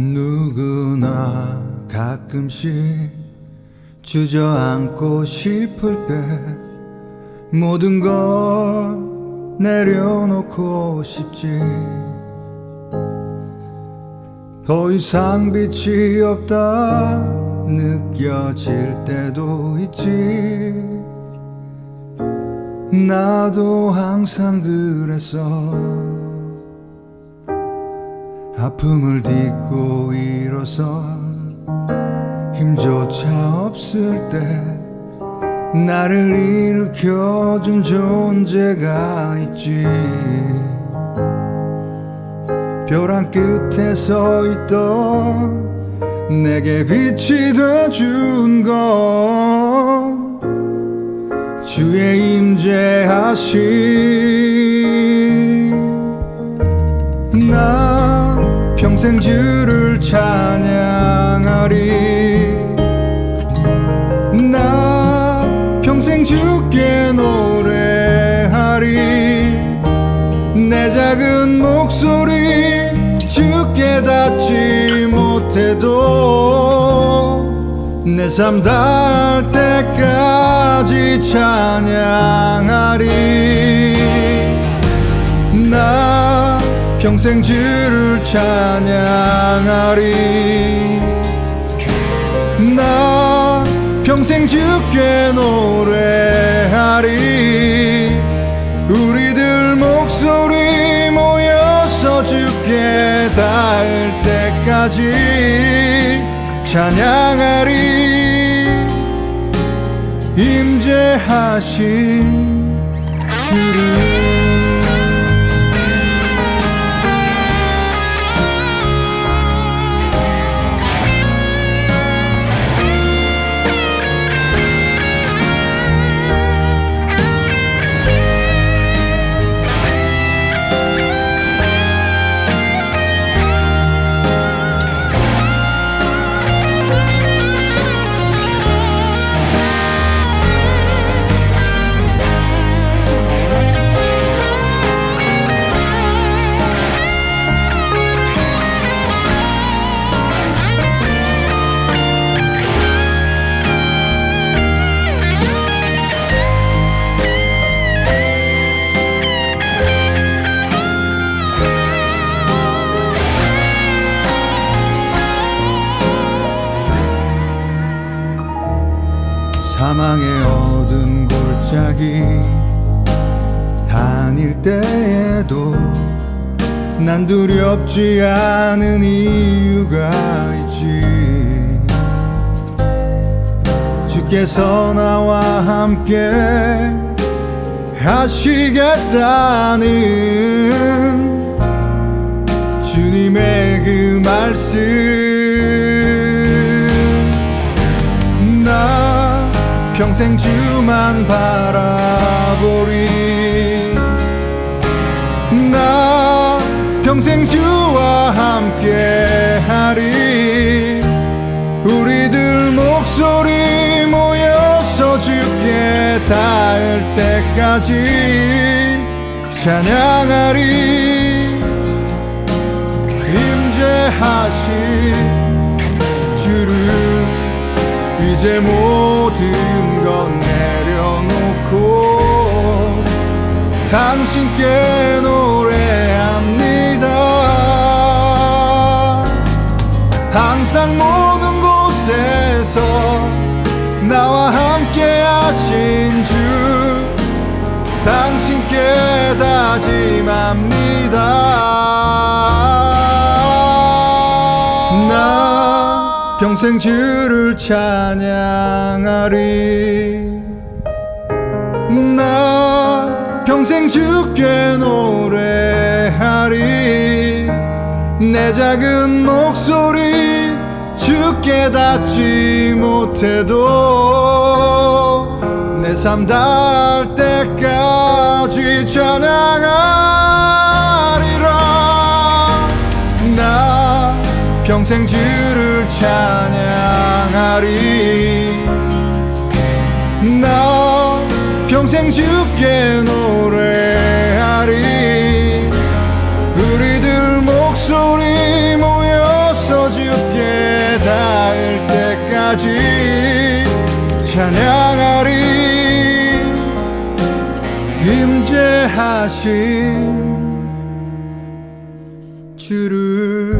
누구나 가끔씩 주저앉고 싶을 때 모든 걸 내려놓고 싶지. 더 이상 빛이 없다 느껴질 때도 있지. 나도 항상 그랬어 아픔을 딛고 일어서 힘조차 없을 때 나를 일으켜준 존재가 있지. 벼랑 끝에 서 있던 내게 빛이 돼준 건 주의 임재하심 평생 주를 찬양하리. 나 평생 주께 노래하리. 내 작은 목소리 주께 닿지 못해도 내 삶 닿을 때까지 찬양하리. 나 평생 주를 찬양하리. 나 평생 주께 노래하리. 우리들 목소리 모여서 주께 닿을 때까지 찬양하리. 임재하신 주를 사망의 어두운 골짜기 다닐 때에도 난 두렵지 않은 이유가 있지. 주께서 나와 함께 하시겠다는 주님의 그 말씀 평생 주만 바라보리. 나 평생 주와 함께 하리. 우리들 목소리 모여서 주께 닿을 때까지 찬양하리. 임재하신 주를 이제 모든 건 내려놓고 당신께 노래합니다. 항상 모든 곳에서 나와 함께 하신 주 당신께 다짐합니다 평생 주를 찬양하리. 나 평생 주께 노래하리. 내 작은 목소리 주께 닿지 못해도 내 삶 닿을 때까지 찬양하리 평생 주를 찬양하리. 나 평생 주께 노래하리. 우리들 목소리 모여서 주께 닿을 때까지 찬양하리. 임재하신 주를